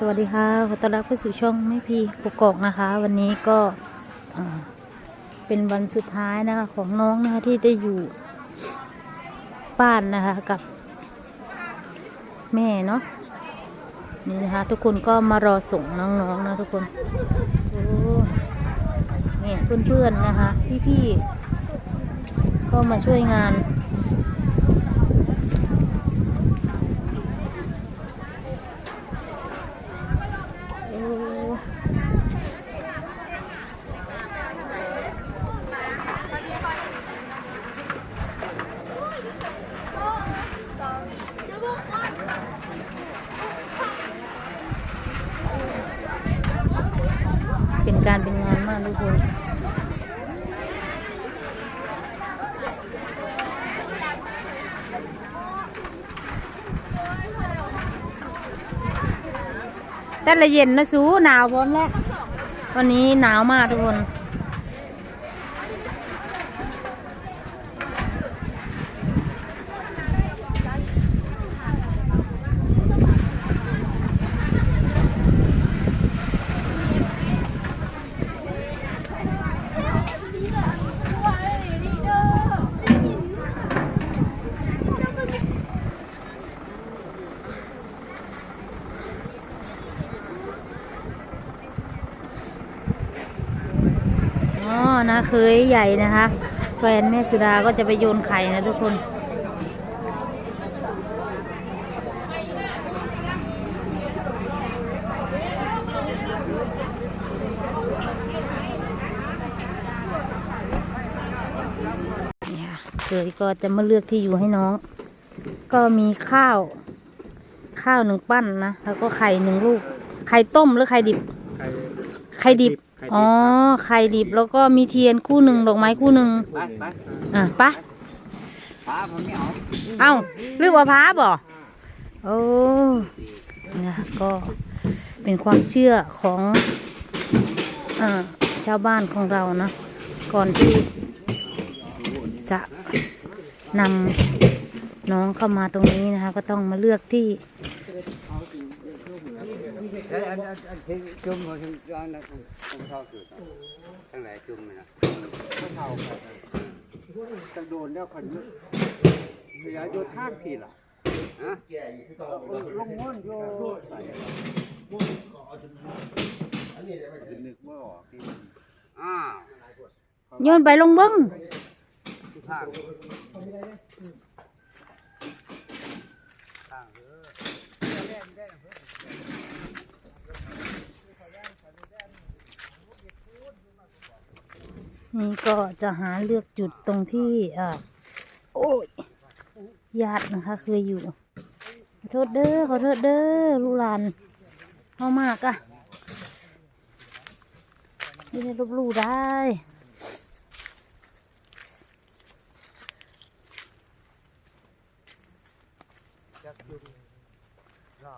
สวัสดีค่ะขอต้อนรับเข้าสู่ช่องแม่พีกกอกนะคะ วันนี้ก็เป็นวันสุดท้ายนะคะของน้องนะคะที่ได้อยู่บ้านนะคะกับแม่เนาะนี่นะคะ ทุกคนก็มารอส่งน้องๆนะทุกคนโอ้เนี่ยเพื่อนๆนะคะพี่ๆก็มาช่วยงาน การเป็นงานมากทุกคนแต่ละเย็นนะสูหนาวพ้นแล้ววันนี้หนาวมากทุกคน อ๋อนะเคยใหญ่นะคะ แฟนแม่สุดาก็จะไปโยนไข่นะทุกคนเนี่ยเคยก็จะมาเลือกที่อยู่ให้น้อง ก็มีข้าว ข้าวหนึ่งปั้นนะ แล้วก็ไข่หนึ่งลูก ไข่ต้มหรือไข่ดิบ ไข่ดิบ อ๋อไข่ดิบแล้วก็มีเทียนคู่หนึ่งดอกไม้คู่หนึ่งไปไปอะไปะป้าผมไม่เอาเอ้าเรียกว่าพระบ่โอ้เนี่ยก็เป็นความเชื่อของเออชาวบ้านของเรานะก่อนที่จะนำน้องเข้ามาตรงนี้นะคะ ก็ต้องมาเลือกที่ อันอันอันอันที่จุ่มของย้อนนะผมผมชอบสุดตั้งแต่จุ่มเลยนะเท่าครับจะโดนแล้วคนนี้เหลือโยท่างพี่ล่ะฮะลงม้วนโยใส่นึกว่าออกที่อ้าวโยนไปลงบิ้ง ทุกทางทางเออ นี่ก็จะหาเลือกจุดตรงที่อ่าโอ้ยญาตินะคะ เคยอยู่ ขอโทษเด้อขอโทษเด้อลูกหลานเอามากอะไม่ได้ลบลู่ได้ชื่อบ้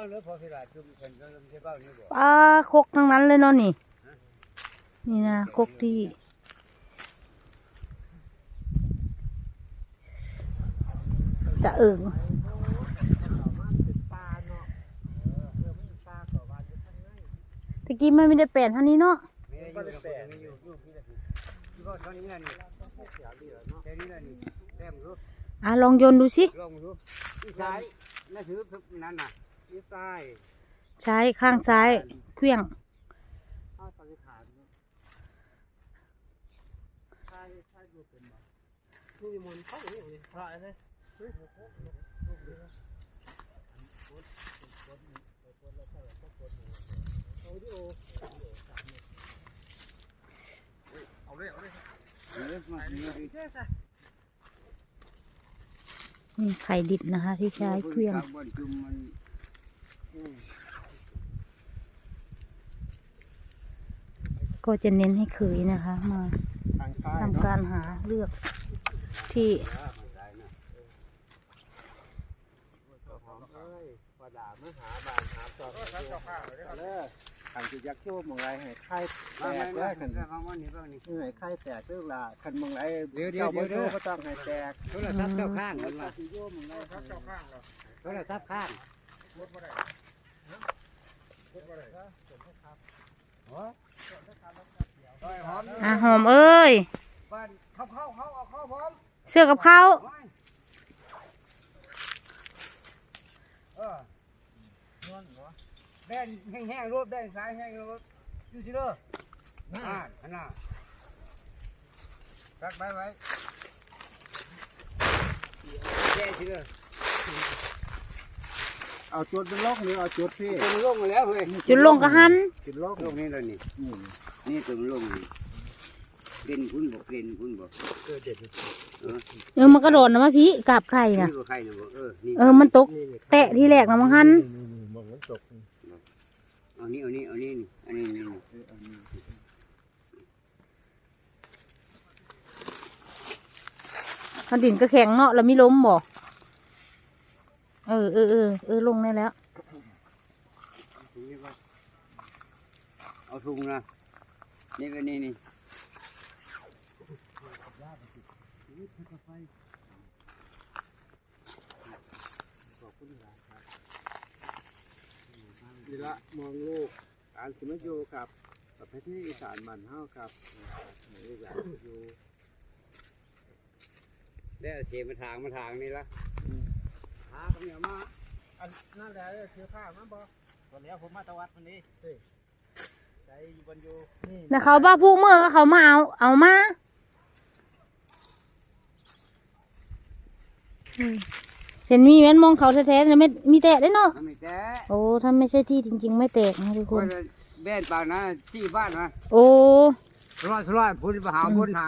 างหรือพอสิลาจุ่มเพิ่นก็เริ่มชื่อบ้างนี่บ่ปลาคกทั้งนั้นเลยเนาะนี่ นี่นะคกที่จะเอิงตะกี้มันไม่ได้แปลนเท่านี้เนาะมีอยู่นะผมมีอยู่อยู่ที่ละทีที่ว่าเท่านี้นั่นนี่แค่นี้นั่นนี่แต้มรู้อะลองโยนดูสิลองรู้ที่ซ้ายนั่นถือนั่นน่ะ ที่ซ้ายใช้ข้างซ้ายเครื่องข้าตอนนี้ขาดซ้ายซ้ายดูเป็นบ่นี่มันเข้าอย่างนี้ซ้ายเลยเอาเลยเอาเลยเอาเลยมาดีดีนี่ไข่ดิบนะคะ ที่ใช้เครื่อง ก็จะเน้นให้เคยนะคะ มาทางใต้ทำการหาเลือกที่พอด่ามาหาบานหาจอดเลยขันจะยักโจ้มองไรให้ไข่แตมากแล้มาวขันมามานี่บ้างนี่ให้ไข่แตกเรื่องละขันมองไรเดี๋ยวเดี๋ยวเดี๋ยวเดี๋ยวก็ต้องให้แตกโทรศัพท์เจ้าข้างมันมาสิโยมองไรครับเจ้าข้างเหรอโทรศัพท์ข้าง อะหอมเอ้ยบ้านเข้าเข้าเข้าเอาเข้าพร้อมเสื้อกับเขาวเออแบนแห้งๆรถแบนสายแห้งรถอยู่สิเด้ออ่าขนาดตักไว้ไว้แย่สิเด้อ เอาจุดเป็นล็อกหรือเอาจุดพี่ตัวมันลงมาแล้วเฮ้ยจุดลงกระหันจุดล็อกลงนี่เลยนี่นี่นี่ตัวมันลงนี่เล่นพุ่นบอกเล่นพุ่นบอกเออเด็ดเออเออมันกระโดดนะมาพี่กราบไข่นี่น่ะก็ใครนะบอกเออนี่เออมันตกแตะที่แรกนะมังหันมองมันตกเอานี่เอานี่เอานี่นี่อันนี้นี่มันดินก็แข็งเนาะแล้วมีล้มบ่ เออเออเออเออลงได้แล้ว เอาถุงนะ นี่ก็นี่นี่นี่ละมองลูกการสมัยอยู่กับประเภทที่อีสานมันเฮากับนี่แหละอยู่ได้เอาเสียมาทางมาทางนี่ละ หากันเหนียวมาอันนั่นแหละเสื้อผ้ามาบ่วันนี้ผมมาตะวัดวันนี้ใจอยู่บนอยู่นี่แล้วเขาบ้าพูเมื่อก็เขามาเอาเอามาอืมเห็นมีแม่นมองเขาแท้ๆแต่ไม่มีแตะได้เนาะทำไมแจ๊โอ้ถ้าไม่ใช่ที่จริง ๆ ไม่แตกนะทุกคคนนแบ่นปากนะที่บ้านนะโอ้ร้อยร้อยพุ่นไปหาพุ่นหา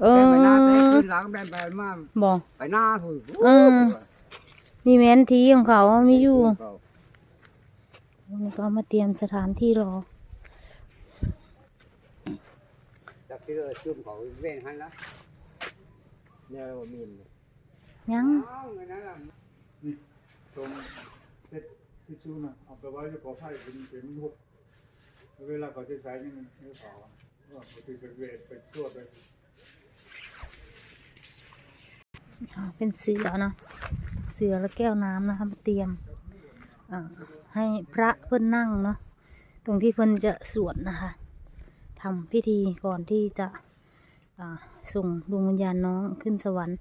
เอแบ่นไปหน้าไปอขึ้นหลังแบ่นไปมาบ่ไปหน้าพุ่นเออ มีแม่นทีของเขามีอยู่วันนี้ก็มาเตรียมสถานที่รอจากที่เราจุ่มเขาเว้นหันละแนวมินยังเอาเงินนั่นละตรงเซ็ตที่ชูน่ะเอาไปไว้จะขอไผ่เป็นเป็นหุบแล้วเวลาเขาจะใช้นี่มันไม่เผาว่าเขาจะเป็นเวทเป็นตรวจไปอ่าเป็นเสือเนาะ เสือและแก้วน้ำนะคะมาเตรียมให้พระเพิ่อนนั่งเนาะตรงที่เพิ่อนจะสวดนะคะทำพิธีก่อนที่จะส่งดวงวิญญาณน้องขึ้นสวรรค์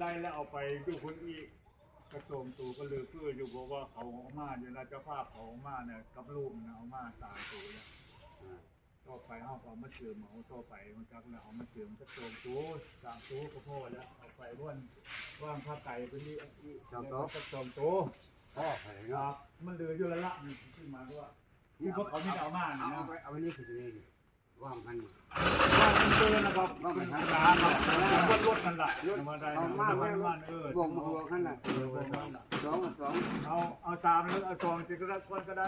ได้แล้วเอาไปดูคนอีกกระโจมตูก็ลือเพื่ออยู่บอกว่าเขาเอามาอยู่นะเจ้าภาพเขาเอามาเนี่ยกับลูกนะเอามาสามตัวแล้ว ต่อไปเอาเอามาเชื่อมเอาต่อไปมันจักแล้วเอามาเชื่อมกระโจมตัวสามตัวก็พอแล้วเอาไปว่านว่างผ้าไก่ไปนี่กระโจมตัวพ่อไปคเนาะรับมันเหลืออยู่ล้วละมีขึ้นมาด้ว่าที่พวกเขาไม่เอามาเอาะไปเอาไปนี่คือนี่ว่างพันว่างมันเจอนะครับว่ามันทำงานครับรถรถนั่นแหละมาได้เอานมากมัแม่นมันเออวงมาหัวขันน่ะเออวงมันน่ะสองสองเอาเอาสามหรือเอาสองจิก็ได้ก็ได้